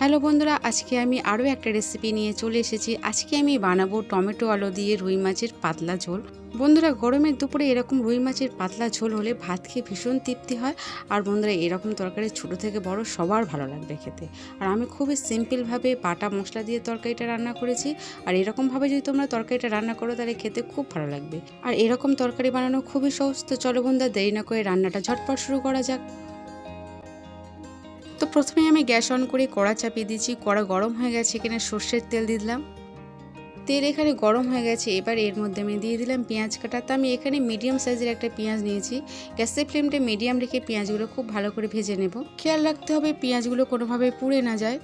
Hello বন্ধুরা, আজকে আমি আরও একটা রেসিপি নিয়ে চলে এসেছি। আজকে আমি বানাবো টমেটো আলু দিয়ে রুই মাছের পাতলা ঝোল। বন্ধুরা গরমের দুপুরে এরকম রুই মাছের পাতলা ঝোল হলে ভাত খেয়ে ভীষণ তৃপ্তি হয়। আর বন্ধুরা, এরকম তরকারি ছোট থেকে বড় সবার ভালো লাগবে খেতে। আর আমি খুবই সিম্পলভাবে বাটা মশলা দিয়ে তরকারিটা রান্না করেছি। আর এরকমভাবে যদি তোমরা তরকারিটা রান্না করো, তাহলে খেতে খুব ভালো লাগবে। আর এরকম তরকারি বানানো খুবই সহজ। তো চলো বন্ধুরা, দেরি না করে রান্নাটা ঝটপট শুরু করা যাক। তো প্রথমে আমি গ্যাস অন করে কড়া চাপিয়ে দিয়েছি। কড়া গরম হয়ে গেছে এখানে সর্ষের তেল দিয়ে দিলাম। তেল এখানে গরম হয়ে গেছে, এবার এর মধ্যে আমি দিয়ে দিলাম পেঁয়াজ কাটা। তো আমি এখানে মিডিয়াম সাইজের একটা পেঁয়াজ নিয়েছি। গ্যাসের ফ্লেমটা মিডিয়াম রেখে পেঁয়াজগুলো খুব ভালো করে ভেজে নেব। খেয়াল রাখতে হবে পেঁয়াজগুলো কোনোভাবে পুড়ে না যায়।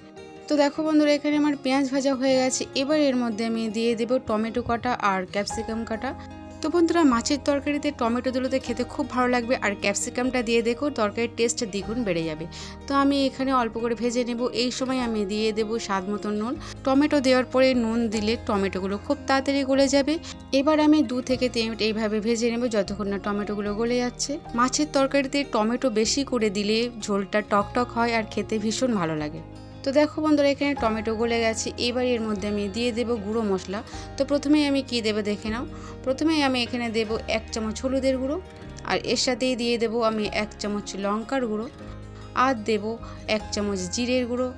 তো দেখো বন্ধুরা, এখানে আমার পেঁয়াজ ভাজা হয়ে গেছে। এবার এর মধ্যে আমি দিয়ে দেবো টমেটো কাটা আর ক্যাপসিকাম কাটা। তো বন্ধুরা, মাছের তরকারিতে টমেটো দিলোতে খেতে খুব ভালো লাগবে আর ক্যাপসিকামটা দিয়ে দেখো তরকারির টেস্ট দ্বিগুণ বেড়ে যাবে। তো আমি এখানে অল্প করে ভেজে নেব। এই সময় আমি দিয়ে দেব স্বাদ মতো নুন। টমেটো দেওয়ার পরে নুন দিলে টমেটোগুলো খুব তাড়াতাড়ি গলে যাবে। এবার আমি দু থেকে তিন মিনিট এইভাবে ভেজে নেব যতক্ষণ না টমেটোগুলো গলে যাচ্ছে। মাছের তরকারিতে টমেটো বেশি করে দিলে ঝোলটা টকটক হয় আর খেতে ভীষণ ভালো লাগে। তো দেখো বন্ধুরা, এখানে টমেটো গলে গেছে। এবার এর মধ্যে আমি দিয়ে দেব গুঁড়ো মশলা। তো প্রথমেই আমি কি দেবো দেখে নাও। প্রথমেই আমি এখানে দেব এক চামচ হলুদের গুঁড়ো, আর এর সাথেই দিয়ে দেব আমি এক চামচ লঙ্কার গুঁড়ো, আর দেব এক চামচ জিরের গুঁড়ো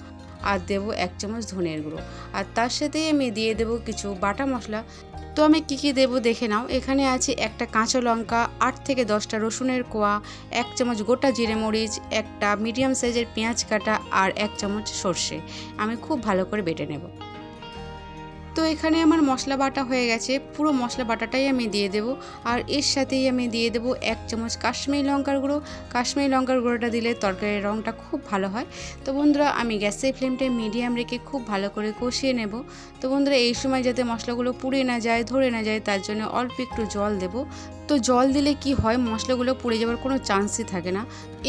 আর দেব এক চামচ ধনের গুঁড়ো। আর তার সাথেই আমি দিয়ে দেব কিছু বাটা মশলা। তো আমি কী কী দেবো দেখে নাও। এখানে আছে একটা কাঁচা লঙ্কা, আট থেকে দশটা রসুনের কোয়া, এক চামচ গোটা জিরে মরিচ, একটা মিডিয়াম সাইজের পেঁয়াজ কাটা আর এক চামচ সর্ষে। আমি খুব ভালো করে বেটে নেব। তো এখানে আমার মশলা বাটা হয়ে গেছে। পুরো মশলা বাটাটাই আমি দিয়ে দেব। আর এর সাথেই আমি দিয়ে দেব এক চামচ কাশ্মীরি লঙ্কার গুঁড়ো। কাশ্মীরি লঙ্কার গুঁড়োটা দিলে তরকারির রঙটা খুব ভালো হয়। তো বন্ধুরা, আমি গ্যাসের ফ্লেমটা মিডিয়াম রেখে খুব ভালো করে কষিয়ে নেব। তো বন্ধুরা, এই সময় যাতে মশলাগুলো পুড়ে না যায়, ধরে না যায়, তার জন্য অল্প একটু জল দেব। তো জল দিলে কি হয়? মশলাগুলো পুড়ে যাওয়ার কোনো চান্সই থাকে না।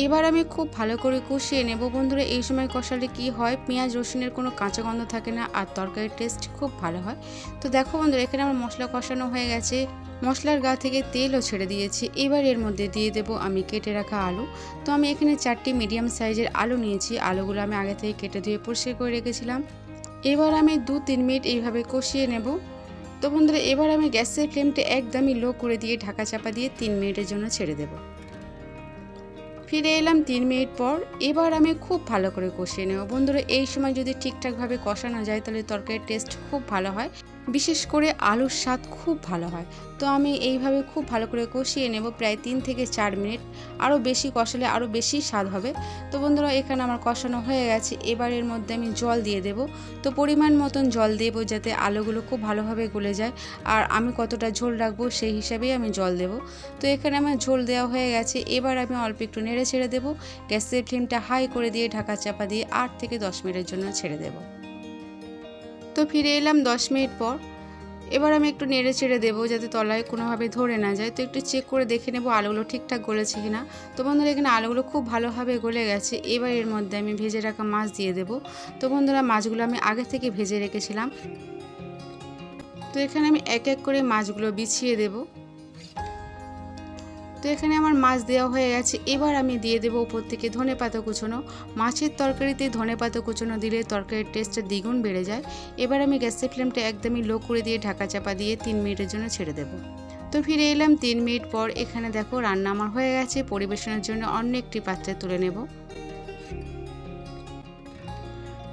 এবার আমি খুব ভালো করে কষিয়ে নেব। বন্ধুরা, এই সময় কষালে কি হয়? পেঁয়াজ, রসুনের কোনো কাঁচা গন্ধ থাকে না আর তরকারির টেস্ট খুব ভালো হয়। তো দেখো বন্ধুরা, এখানে আমার মশলা কষানো হয়ে গেছে। মশলার গা থেকে তেলও ছেড়ে দিয়েছি। এবার এর মধ্যে দিয়ে দেব আমি কেটে রাখা আলু। তো আমি এখানে চারটি মিডিয়াম সাইজের আলু নিয়েছি। আলুগুলো আমি আগে থেকে কেটে ধুয়ে পরিষ্কার করে রেখেছিলাম। এবার আমি দু তিন মিনিট এইভাবে কষিয়ে নেব। তো বন্ধুরা, এবার আমি গ্যাসের ফ্লেমটা একদমই লো করে দিয়ে ঢাকা চাপা দিয়ে তিন মিনিটের জন্য ছেড়ে দেব। ফিরে এলাম তিন মিনিট পর, এবার আমি খুব ভালো করে কষিয়ে নেব। বন্ধুরা, এই সময় যদি ঠিকঠাকভাবে কষানো যায়, তাহলে তরকারির টেস্ট খুব ভালো হয়। বিশেষ করে আলুর স্বাদ খুব ভালো হয়। তো আমি এইভাবে খুব ভালো করে কষিয়ে নেব প্রায় তিন থেকে চার মিনিট। আরও বেশি কষালে আরও বেশি স্বাদ হবে। তো বন্ধুরা, এখানে আমার কষানো হয়ে গেছে। এবার এর মধ্যে আমি জল দিয়ে দেব। তো পরিমাণ মতন জল দেব যাতে আলুগুলো খুব ভালোভাবে গলে যায়। আর আমি কতটা ঝোল রাখব সেই হিসাবেই আমি জল দেব। তো এখানে আমার ঝোল দেওয়া হয়ে গেছে। এবার আমি অল্প একটু নেড়ে ছেড়ে দেবো। গ্যাসের ফ্লেমটা হাই করে দিয়ে ঢাকা চাপা দিয়ে আট থেকে দশ মিনিটের জন্য ছেড়ে দেবো। তো ফিরে এলাম দশ মিনিট পর। এবার আমি একটু নেড়ে চেড়ে দেবো যাতে তলায় কোনোভাবে ধরে না যায়। তো একটু চেক করে দেখে নেব আলুগুলো ঠিকঠাক গলেছে কিনা। তো বন্ধুরা, এখানে আলুগুলো খুব ভালোভাবে গলে গেছে। এবার এর মধ্যে আমি ভেজে রাখা মাছ দিয়ে দেবো। তো বন্ধুরা, মাছগুলো আমি আগে থেকে ভেজে রেখেছিলাম। তো এখানে আমি এক এক করে মাছগুলো বিছিয়ে দেবো। তো এখানে আমার মাছ দেওয়া হয়ে গেছে। এবার আমি দিয়ে দেবো উপর থেকে ধনে পাতা কুচোনো। মাছের তরকারিতে ধনে পাতা কুচোনো দিলে তরকারির টেস্টটা দ্বিগুণ বেড়ে যায়। এবার আমি গ্যাসের ফ্লেমটা একদমই লো করে দিয়ে ঢাকা চাপা দিয়ে তিন মিনিটের জন্য ছেড়ে দেবো। তো ফিরে এলাম তিন মিনিট পর। এখানে দেখো রান্না আমার হয়ে গেছে। পরিবেশনের জন্য অন্য একটি পাত্রে তুলে নেব।